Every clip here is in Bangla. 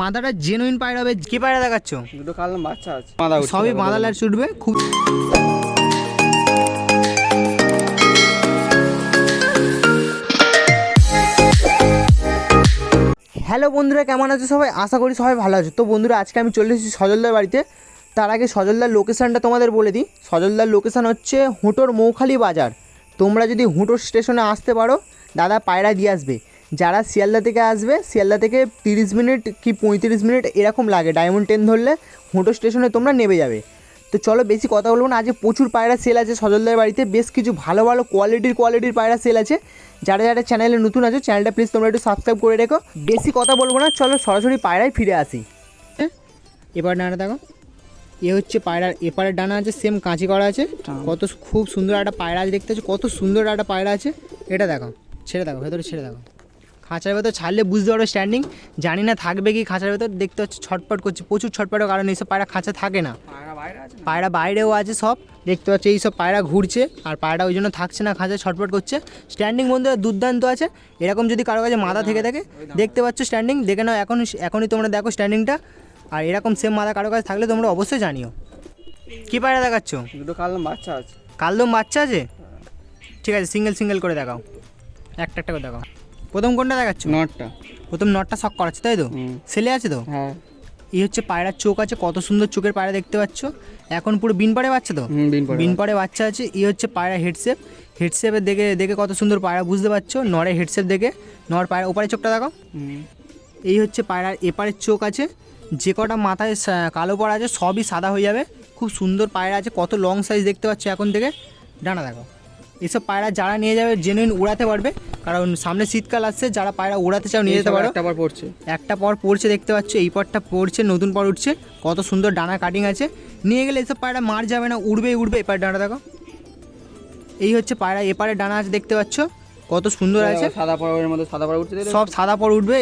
মাদাটা জেনুইন পায়রা হবে কি পায়রা দেখাচ্ছ? দুটো কালাম বাচ্চা আছে। সবই মাদা ল্যাচ উঠবে খুব হ্যালো বন্ধুরা কেমন আছো সবাই? আশা করি সবাই ভালো আছো। তো বন্ধুরা আজকে আমি চলে এসেছি সজলদার বাড়িতে। তার আগে সজলদার লোকেশানটা তোমাদের বলে দিই। সজলদার লোকেশান হচ্ছে হুটোর মৌখালি বাজার। তোমরা যদি হুঁটোর স্টেশনে আসতে পারো দাদা পায়রা দিয়ে আসবে। যারা শিয়ালদা থেকে আসবে, শিয়ালদা থেকে তিরিশ মিনিট কি পঁয়ত্রিশ মিনিট এরকম লাগে। ডায়মন্ড ট্রেন ধরলে হোটো স্টেশনে তোমরা নেমে যাবে। তো চলো বেশি কথা বলব না, আজকে প্রচুর পায়রা সেল আছে সজলদার বাড়িতে, বেশ কিছু ভালো ভালো কোয়ালিটির কোয়ালিটির পায়রা সেল আছে। যারা যারা চ্যানেলে নতুন আছো চ্যানেলটা প্লিজ তোমরা একটু সাবস্ক্রাইব করে রেখো। বেশি কথা বলব না, চলো সরাসরি পায়রায় ফিরে আসি। এবার ডানা দেখো। এ হচ্ছে পায়রার এপারের ডানা আছে সেম কাঁচি করা আছে। কত খুব সুন্দর একটা পায়রা আছে, দেখতে কত সুন্দর একটা পায়রা আছে। এটা দেখো ছেড়ে দেখো ভেতরে ছেড়ে দেখো খাঁচার ভেতর ছাড়লে বুঝতে পারো স্ট্যান্ডিং জানি না থাকবে কি খাঁচার ভেতর দেখতে হচ্ছে ছটপট করছে প্রচুর ছটপটের কারণে এইসব পায়রা খাঁচা থাকে না। পায়রা বাইরেও আছে সব দেখতে পাচ্ছ এই সব পায়রা ঘুরছে আর পায়রা ওই জন্য থাকছে না খাঁচায় ছটপট করছে। স্ট্যান্ডিং বন্ধুরা দুর্দান্ত আছে এরকম যদি কারও কাছে মাথা থেকে থাকে দেখতে পাচ্ছ স্ট্যান্ডিং দেখে নাও এখন এখনই তোমরা দেখো স্ট্যান্ডিংটা আর এরকম সেম মাথা কারও কাছে থাকলে তোমরা অবশ্যই জানিও। কী পায়রা দেখাচ্ছ? দুটো কালাম বাচ্চা আছে। কালদম বাচ্চা আছে? ঠিক আছে সিঙ্গেল সিঙ্গেল করে দেখাও। একটা একটা করে দেখাও। প্রথম কোনটা দেখাচ্ছ? নটটা। প্রথম নটটা শখ করাচ্ছে তাই তো। ছেলে আছে তো? হ্যাঁ। এই হচ্ছে পায়রার চোখ আছে কত সুন্দর চোখের পায়রা দেখতে পাচ্ছ। এখন পুরো বিন পাড়ে বাচ্চা তো? বিন পড়ে বাচ্চা। আছে এই হচ্ছে পায়রা হেডসেপ হেডসেপের দেখে দেখে কত সুন্দর পায়রা বুঝতে পারছ? নরে হেডসেপ দেখে। নর পায়রা ওপারে চোখটা দেখো। এই হচ্ছে পায়রার এপারের চোখ আছে। যে কটা মাথায় কালো পড়া আছে সবই সাদা হয়ে যাবে। খুব সুন্দর পায়রা আছে কত লং সাইজ দেখতে পাচ্ছ এখন থেকে। ডানা দেখো। এসব পায়রা যারা নিয়ে যাবে জেনুইন উড়াতে পারবে। কারণ সামনে শীতকাল আসছে যারা পায়রা উড়াতে চাও নিয়ে যেতে পারো। একটা বার পড়ছে। একটা পর পড়ছে দেখতে পাচ্ছ এই পরটা পড়ছে নতুন পর উঠছে। কত সুন্দর ডানা কাটিং আছে। নিয়ে গেলে এসব পায়রা মার যাবে না উড়বে উড়বে। এপার ডানা দেখো। এই হচ্ছে পায়রা এপারে ডানা আছে দেখতে পাচ্ছ। কত সুন্দর আছে। সাদা পরের মধ্যে সাদা পরে উঠছে সব সাদা পর উঠবে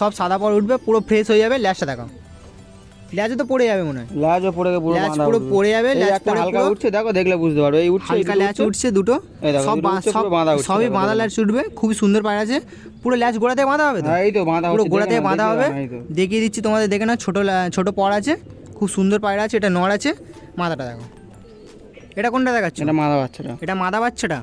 সব সাদা পর উঠবে পুরো ফ্রেশ হয়ে যাবে ল্যাচটা দেখো ল্যাচে তো পড়ে যাবে মনে হয়। লাজও পড়ে গিয়ে পুরো ল্যাচ পুরো পড়ে যাবে একটা পড়ে হালকা উঠছে দেখো দেখলে বুঝতে পারবে এই উঠছে হালকা ল্যাচ উঠছে। দুটো। সব সব বাঁধা উঠছে, সবই বাঁধা। ল্যাচ উঠবে খুবই সুন্দর পায়রা আছে। পুরো ল্যাচ গোড়া থেকে বাঁধা হবে তো? হ্যাঁ এই তো বাঁধা পুরো হচ্ছে গোড়া দেখে থেকে বাঁধা হবে। দেখিয়ে দিচ্ছি তোমাদের দেখে না ছোটো ছোটো পর আছে খুব সুন্দর পায়রা আছে এটা নড় আছে। মাথাটা দেখো। এটা কোনটা দেখাচ্ছ? এটা মাদা বাচ্চাটা। এটা মাদা বাচ্চাটা?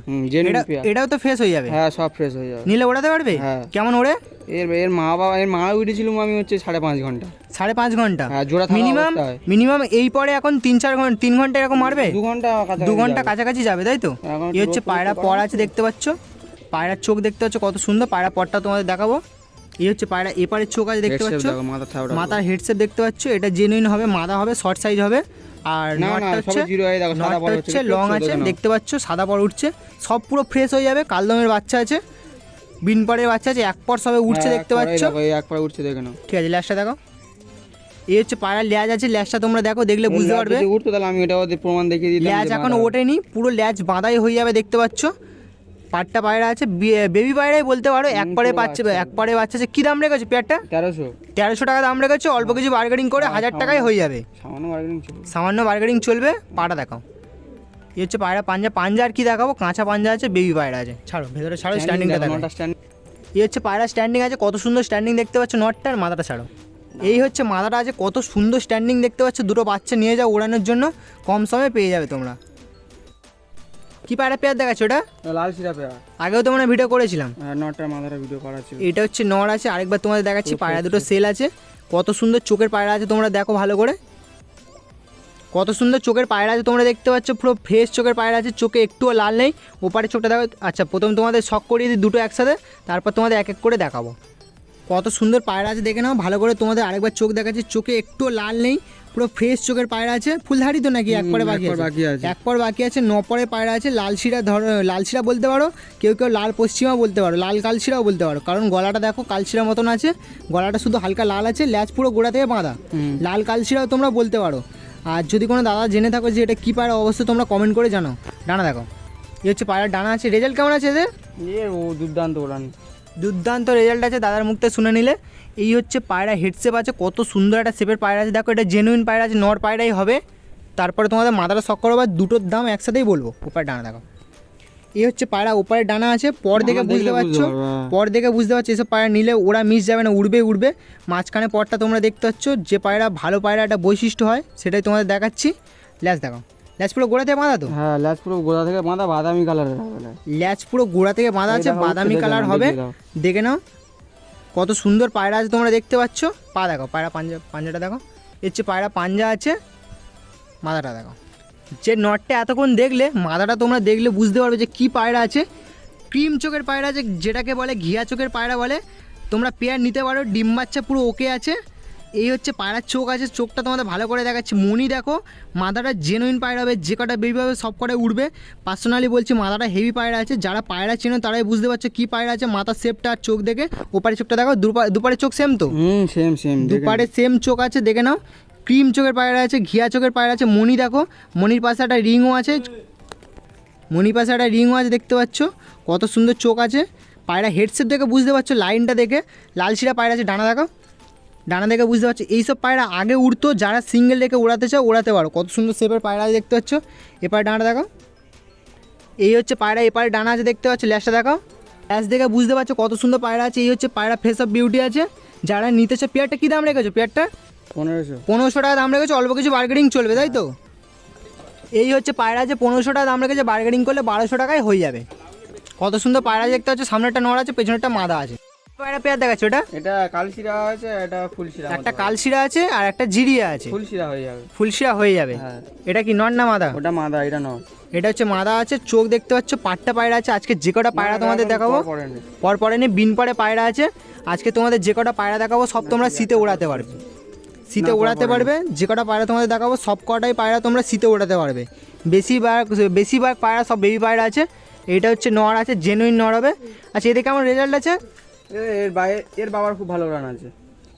এটাও তো ফ্রেশ হয়ে যাবে? হ্যাঁ সব ফ্রেশ হয়ে যাবে। নিলে ওড়াতে পারবে? হ্যাঁ। কেমন ওড়ে? এর এর মা বাবা এর মা উঠেছিলাম আমি হচ্ছে সাড়ে পাঁচ ঘণ্টা। সাড়ে পাঁচ ঘণ্টা? হ্যাঁ জোড়া মিনিমাম মিনিমাম এই পরে এখন তিন চার ঘণ্টা তিন ঘণ্টা এরকম মারবে? দু ঘণ্টা দু ঘণ্টা। কাছাকাছি যাবে তাই তো? এখন এই হচ্ছে পায়রা পর আছে দেখতে পাচ্ছ? পায়রার চোখ দেখতে পাচ্ছ কত সুন্দর পায়রা পরটা তোমাদের দেখাবো। এই হচ্ছে পায়রা এপারের চোখ আছে দেখতে পাচ্ছ? মাথা মাথার হেডসেট দেখতে পাচ্ছ এটা জেনুইন হবে মাদা হবে শর্ট সাইজ হবে। আর নটটা হচ্ছে নটটা হচ্ছে লং আছে দেখতে পাচ্ছ সাদা পর উঠছে সব পুরো ফ্রেশ হয়ে যাবে কালদমের বাচ্চা আছে। বিন পরের বাচ্চা আছে এক পর সবে উঠছে হ্যাঁ, দেখতে পাচ্ছ। এক পরে উঠছে দেখে নাও। ঠিক আছে ল্যাসটা দেখো। এই হচ্ছে পায়রার ল্যাজ আছে ল্যাজটা তোমরা দেখো দেখলে বুঝতে পারবে। উঠতো তাহলে আমি এটা ওদের প্রমাণ দেখিয়ে দিতাম ল্যাজ এখন ওঠেনি পুরো ল্যাজ বাঁধাই হয়ে যাবে দেখতে পাচ্ছ। পাটটা পায়রা আছে বেবি পায়রাই বলতে পারো এক পারে পাচ্ছে। এক পারে বাচ্চা আছে। কী দাম রেখেছে পেয়ারটা? তেরোশো। তেরোশো টাকা দাম রেখেছে অল্প কিছু বার্গেনিং করে হাজার টাকায় হয়ে যাবে। সামান্য বার্গেনিং সামান্য বার্গেনিং চলবে পাটা দেখাও। এই হচ্ছে পায়রা পাঞ্জা। পাঞ্জা আর কি দেখাবো? কাঁচা পাঞ্জা আছে বেবি পায়রা আছে। ছাড়ো ভেতরে ছাড়ো স্ট্যান্ডিংটা দেখো এই হচ্ছে পায়রা স্ট্যান্ডিং আছে কত সুন্দর স্ট্যান্ডিং দেখতে পাচ্ছ নটটা আর মাথাটা ছাড়ো। এই হচ্ছে মাথাটা আছে কত সুন্দর স্ট্যান্ডিং দেখতে পাচ্ছ দুটো বাচ্চা নিয়ে যাও ওড়ানোর জন্য কম সময়ে পেয়ে যাবে তোমরা। কি পায়রা পেয়ার দেখাচ্ছ ওটা? লাল সিরা পেয়ার। আগেও তো তোমরা ভিডিও করেছিলাম। হ্যাঁ নটার মাথাটা ভিডিও করা ছিল। এটা হচ্ছে নর আছে আরেকবার তোমাদের দেখাচ্ছি পায়রা দুটো সেল আছে। কত সুন্দর চোখের পায়রা আছে তোমরা দেখো ভালো করে। কত সুন্দর চোখের পায়রা আছে তোমরা দেখতে পাচ্ছ পুরো ফ্রেশ চোখের পায়রা আছে চোখে একটুও লাল নেই ওপারে চোখটা দেখো আচ্ছা প্রথম তোমাদের শখ করিয়ে দিই দুটো একসাথে তারপর তোমাদের এক এক করে দেখাবো। কত সুন্দর পায়রা আছে দেখে নাও ভালো করে তোমাদের আরেকবার চোখ দেখাচ্ছি চোখে একটুও লাল নেই পুরো ফ্রেশ চোখের পায়রা আছে ফুলধারি তো নাকি এক পরে বাকি আছে। এক পর বাকি আছে ন পরে পায়রা আছে লাল শিরা ধর লাল শিরা বলতে পারো কেউ কেউ লাল পশ্চিমা বলতে পারো লাল কালশিরাও বলতে পারো কারণ গলাটা দেখো কালশিরা মতন আছে গলাটা শুধু হালকা লাল আছে ল্যাচ পুরো গোড়া থেকে বাঁধা লাল কালশিরাও তোমরা বলতে পারো আর যদি কোনো দাদা জেনে থাকো যে এটা কী পায়রা অবশ্যই তোমরা কমেন্ট করে জানো ডানা দেখো। এই হচ্ছে পায়রার ডানা আছে। রেজাল্ট কেমন আছে এদের? এ ও দুর্দান্ত ওড়ান দুর্দান্ত রেজাল্ট আছে দাদার মুখ থেকে শুনে নিলে। এই হচ্ছে পায়রা হেডসেপ আছে। কত সুন্দর একটা শেপের পায়রা আছে। দেখো এটা জেনুইন পায়রা আছে। নর পায়রাই হবে। তারপরে তোমাদের মাথাটা শখ করো বা দুটোর দাম একসাথেই বলব। ওপার ডানা দেখো। এই হচ্ছে পায়রা ওপারে ডানা আছে পর দেখে বুঝতে পারছ। হ্যাঁ। পর দেখে বুঝতে পারছ এসব পায়রা নিলে ওরা মিস যাবে না উড়বে উড়বে। মাঝখানে পরটা তোমরা দেখতে পাচ্ছ যে পায়রা ভালো পায়রা একটা বৈশিষ্ট্য হয় সেটাই তোমাদের দেখাচ্ছি। ল্যাচ দেখাও। ল্যাচ পুরো গোড়া থেকে বাঁধা তো? হ্যাঁ ল্যাচ পুরো গোড়া থেকে বাঁধা বাদামি কালার। ল্যাচ। পুরো গোড়া থেকে বাঁধা আছে বাদামি কালার হবে। দেখে নাও। কত সুন্দর পায়রা আছে তোমরা দেখতে পাচ্ছ। পা দেখো পায়রা পাঞ্জা পাঞ্জাটা দেখো এর চেয়ে পায়রা পাঞ্জা আছে মাথাটা দেখো যে নটটা এতক্ষণ দেখলে মাথাটা তোমরা দেখলে বুঝতে পারবে যে কি পায়রা আছে। ক্রিম চোখের পায়রা আছে যেটাকে বলে ঘিয়া চোখের পায়রা বলে তোমরা পেয়ার নিতে পারো ডিম বাচ্চা পুরো ওকে আছে। এই হচ্ছে পায়রার চোখ আছে চোখটা তোমাদের ভালো করে দেখাচ্ছি। মনি দেখো মাথাটা জেনুইন পায়রা হবে যে কটা বেবি হবে সব কটাই উঠবে পার্সোনালি বলছি মাথাটা হেভি পায়রা আছে যারা পায়রা চেনো তারাই বুঝতে পারছ কী পায়রা আছে মাথার শেপটা আর চোখ দেখে ওপারে চোখটা দেখো দুপারে দুপারে চোখ সেম তো? সেম সেম দুপারে সেম চোখ আছে দেখে নাও। ক্রিম চোখের পায়রা আছে, ঘিয়া চোখের পায়রা আছে। মণি দেখো, মণির পাশে একটা রিংও আছে। মণির পাশে একটা রিংও আছে, দেখতে পাচ্ছ? কত সুন্দর চোখ আছে। পায়রা হেডসেট দেখে বুঝতে পারছ, লাইনটা দেখে। লাল শিরা পায়রা আছে, ডানা দেখো। ডানা দেখে বুঝতে পারছ। এইসব পায়রা আগে উড়তো, যারা সিঙ্গেল রেখে উড়াতে চাও, উড়াতে পারো। কত সুন্দর শেপের পায়রা আছে, দেখতে পাচ্ছ? এপারে ডানাটা দেখো। এই হচ্ছে পায়রা, এপারে ডানা আছে, দেখতে পাচ্ছ? ল্যাসটা দেখো। ল্যাস দেখে বুঝতে পারছ কত সুন্দর পায়রা আছে। এই হচ্ছে পায়রা ফেস অফ বিউটি আছে। যারা নিতে চাও, পেয়ারটা কী দাম রেখেছো? পেয়ারটা? পনেরোশো। পনেরোশো টাকা দাম রেখেছো অল্প কিছু বার্গেনিং চলবে তাই তো? এই হচ্ছে পায়রা আছে পনেরোশো টাকা দাম রেখেছে বার্গেনিং করলে বারোশো টাকায় হয়ে যাবে। কত সুন্দর পায়রা দেখতে হচ্ছে সামনেটা নড় আছে পেছনেরটা মাদা আছে। পায়রা পেয়ার দেখাচ্ছে ওটা এটা কালশিরা আছে এটা ফুলশিরা একটা কালশিরা আছে আর একটা জিরিয়া আছে। ফুলশিরা হয়ে যাবে। ফুলশিরা হয়ে যাবে। হ্যাঁ। এটা কি নর না মাদা? ওটা মাদা এটা নয় এটা হচ্ছে মাদা আছে চোখ দেখতে পাচ্ছ পাট্টা পায়রা আছে আজকে যে কটা পায়রা তোমাদের দেখাবো। পরে নে। পর পরে নে বিন পরে পায়রা আছে আজকে তোমাদের যে কটা পায়রা দেখাবো সব তোমরা শীতে উড়াতে পারবে। শীতে উড়াতে পারবে যে কটা পায়রা তোমাদের দেখাবো সব কটাই পায়রা তোমরা শীতে উড়াতে পারবে। বেশিরভাগ বেশিরভাগ পায়রা সব বেবি পায়রা আছে। এটা হচ্ছে নর আছে জেনুইন নর হবে। আচ্ছা এতে কেমন রেজাল্ট আছে? এর বাইরে এর বাবার খুব ভালো রান আছে।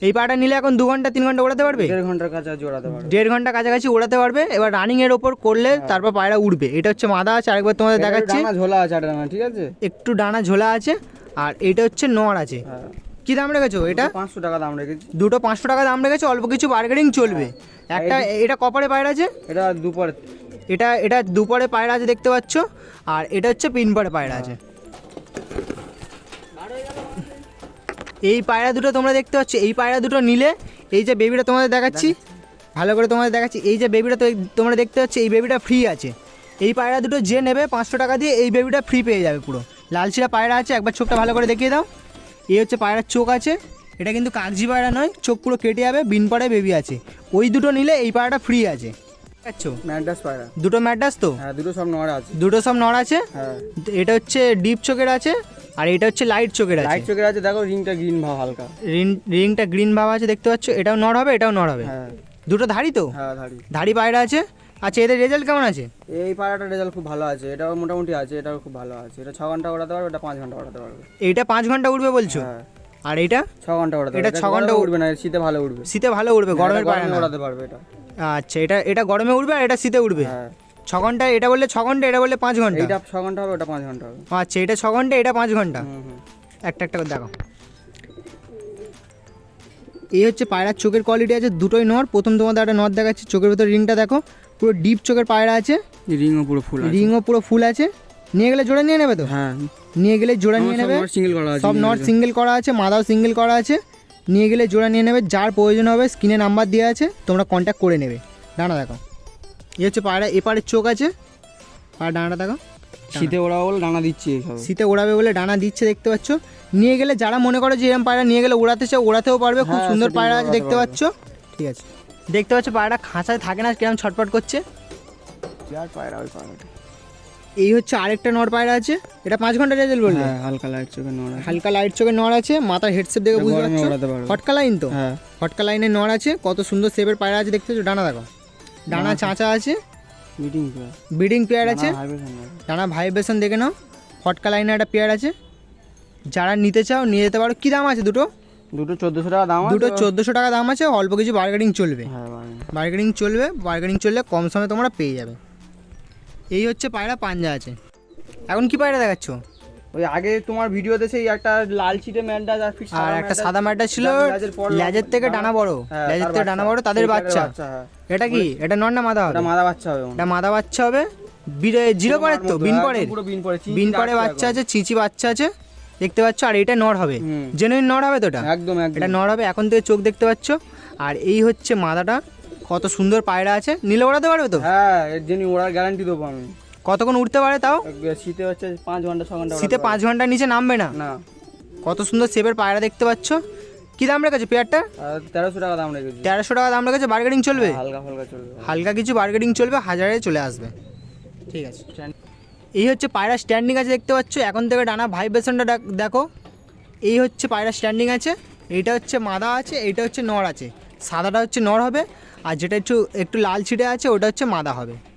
এই পায়রাটা নিলে এখন দু ঘণ্টা তিন ঘণ্টা উড়াতে পারবে? দেড় ঘণ্টার কাছে জোড়াতে পারবে। দেড় ঘণ্টা কাছাকাছি উড়াতে পারবে। এবার রানিং এর ওপর করলে তারপর পায়রা উঠবে এটা হচ্ছে মাদা আছে আরেকবার তোমাদের দেখাচ্ছি। ডানা ঝোলা আছে ডানা ঠিক আছে? একটু ডানা ঝোলা আছে আর এটা হচ্ছে নর আছে। হ্যাঁ। কি দাম রেখেছো এটা? পাঁচশো টাকা দাম রেখেছি। দুটো পাঁচশো টাকা দাম রেখেছে অল্প কিছু বার্গেনিং চলবে। একটা এটা কপারে পায়রা আছে? এটা দুপুর। এটা এটা দুপারে পায়রা আছে দেখতে পাচ্ছ আর এটা হচ্ছে পিনপারে পায়রা আছে। এই পায়রা দুটো তোমরা দেখতে পাচ্ছ এই পায়রা দুটো নিলে এই যে বেবিটা তোমাদের দেখাচ্ছি ভালো করে তোমাদের দেখাচ্ছি এই যে বেবিটা তো তোমরা দেখতে পাচ্ছ এই বেবিটা ফ্রি আছে। এই পায়রা দুটো যে নেবে পাঁচশো টাকা দিয়ে এই বেবিটা ফ্রি পেয়ে যাবে পুরো। লালচিরা পায়রা আছে একবার চোখটা ভালো করে দেখিয়ে দাও। এই হচ্ছে পায়রার চোখ আছে এটা কিন্তু কাগজি পায়রা নয় চোখ পুরো কেটে যাবে বিন পাড়ায় বেবি আছে। ওই দুটো নিলে এই পায়রাটা ফ্রি আছে। আচ্ছা পায়রা। দুটো ম্যাডাস তো? হ্যাঁ দুটো সব নড়া আছে। দুটো সব নড় আছে? হ্যাঁ। এটা হচ্ছে ডিপ চোখের আছে আর এটা হচ্ছে লাইট চোখের আছে। লাইট চোখের আছে দেখো রিংটা গ্রিন ভাব হালকা। রিং রিংটা গ্রিন ভাব আছে দেখতে পাচ্ছ? এটাও নড় হবে এটাও নড় হবে। হ্যাঁ। দুটো ধাড়ি তো? হ্যাঁ ধাড়ি। ধাড়ি পায়রা আছে আচ্ছা এদের রেজাল্ট কেমন আছে? এই পায়রাটার রেজাল্ট খুব ভালো আছে এটাও মোটামুটি আছে এটাও খুব ভালো আছে। এটা ছ ঘণ্টা ওড়াতে পারবে এটা পাঁচ ঘণ্টা ওড়াতে পারবে। এইটা পাঁচ ঘণ্টা উঠবে বলছো? হ্যাঁ। আর এইটা ছ ঘণ্টা ওড়াতে এটা ছ ঘণ্টা উঠবে না শীতে ভালো উঠবে শীতে ভালো উঠবে গরমের এটা না। ওড়াতে পারবে এটা। আচ্ছা এটা এটা গরমে উঠবে আর এটা শীতে উঠবে হ্যাঁ। ছ ঘণ্টা এটা বললে ছ ঘণ্টা এটা বললে পাঁচ ঘণ্টা? এইটা ছ ঘণ্টা হবে ওটা পাঁচ ঘণ্টা হবে। আচ্ছা এটা ছ ঘণ্টা এটা পাঁচ ঘণ্টা? একটা একটা করে দেখো এই হচ্ছে পায়রার চোখের কোয়ালিটি আছে দুটোই নর। প্রথম তোমাদের একটা নর দেখাচ্ছি চোখের ভেতর রিংটা দেখো। পুরো ডিপ চোখের পায়রা আছে। রিংও পুরো ফুল আছে। রিংও পুরো ফুল আছে। নিয়ে গেলে জোড়া নিয়ে নেবে তো? হ্যাঁ। নিয়ে গেলে জোড়া নিয়ে নেবে। সিঙ্গেল করা আছে সব নট সিঙ্গেল করা আছে মাদাও সিঙ্গেল করা আছে। নিয়ে গেলে জোড়া নিয়ে নেবে যার প্রয়োজন হবে স্ক্রিনে নাম্বার দেওয়া আছে তোমরা কন্ট্যাক্ট করে নেবে। ডানা দেখো। এই হচ্ছে পায়রা এপারের চোখ আছে। আর ডানাটা দেখো। শীতে ওরা বলে ডানা দিচ্ছে শীতে ওড়াবে বলে ডানা দিচ্ছে দেখতে পাচ্ছ? নিয়ে গেলে যারা মনে করে যে এরকম পায়রা নিয়ে গেলে ওড়াতে চাও ওড়াতেও পারবে। খুব হ্যাঁ, সুন্দর পায়রা আছে দেখতে পাচ্ছ? ঠিক আছে। দেখতে পাচ্ছ পায়রাটা খাঁচায় থাকে না কিরম ছটপট করছে। পায়রা ওই পায়রাটা। এই হচ্ছে আরেকটা নর পায়রা আছে। এটা পাঁচ ঘণ্টা রেজাল্ট বলবে হ্যাঁ হালকা লাইট চোখে নড়া হালকা লাইট চোখের নর আছে মাথার হেডসেট দেখে বুঝতে পারছ? ফটকা লাইন তো? হ্যাঁ। ফটকা লাইনের নর আছে কত সুন্দর শেপের পায়রা আছে দেখতে পাচ্ছ? ডানা দেখো। ডানা চাঁচা আছে। ব্রিডিং পেয়ার আছে? আছে ডানা ভাইব্রেশন দেখে নাও ফটকা লাইনে একটা পেয়ার আছে। যারা নিতে চাও নিয়ে যেতে পারো। কী দাম আছে দুটো? দুটো চোদ্দোশো টাকা দাম দুটো চোদ্দোশো টাকা দাম আছে অল্প কিছু বার্গেনিং চলবে। হ্যাঁ বার্গেনিং চলবে বার্গেনিং চললে কম সময়ে তোমরা পেয়ে যাবে। এই হচ্ছে পায়রা পাঞ্জা আছে। এখন কি পায়রা দেখাচ্ছ? ওই আগে তোমার ভিডিওতে সেই একটা লাল চিটে ম্যান্ডা আর আর একটা সাদা ম্যাটটা ছিল লেজের থেকে ডানা বড়। হ্যাঁ, লেজের থেকে ডানা বড় তাদের বাচ্চা। হ্যাঁ। এটা কি? এটা নর না মাদা হবে? মাদা বাচ্চা হবে। এটা মাদা বাচ্চা হবে? বিরে- জিরো পরের তো বিন পরের পুরো বিন পরে বিন পরে বাচ্চা। আছে চিচি বাচ্চা আছে দেখতে পাচ্ছ? আর এটা নর হবে। জেনুইন নর হবে তো এটা? একদম এটা নর হবে এখন থেকে চোখ দেখতে পাচ্ছ। আর এই হচ্ছে মাদাটা। কত সুন্দর পায়রা আছে। নীলে ওড়াতে পারবে তো? হ্যাঁ এর জন্য ওড়ার গ্যারান্টি দেবো আমি। কতক্ষণ উঠতে পারে তাও? শীতে হচ্ছে পাঁচ ঘণ্টা ছ ঘণ্টা শীতে পাঁচ ঘণ্টার নিচে নামবে না? না। কত সুন্দর শেপের পায়রা দেখতে পাচ্ছ। কি দাম রেখেছে পেয়ারটা? তেরোশো টাকা দাম রেখেছি। তেরোশো টাকা দাম রেখেছে বার্গেনিং চলবে? হালকা ফালকা চলবে। হালকা কিছু বার্গেনিং চলবে হাজারে চলে আসবে। ঠিক আছে। এই হচ্ছে পায়রা স্ট্যান্ডিং আছে দেখতে পাচ্ছ। এখন থেকে ডানা ভাইব্রেশনটা দেখ- দেখো। এই হচ্ছে পায়রা স্ট্যান্ডিং আছে। এইটা হচ্ছে মাদা আছে এইটা হচ্ছে নর আছে। সাদাটা হচ্ছে নর হবে। আর যেটা একটু একটু লাল ছিটে আছে ওটা হচ্ছে মাদা হবে।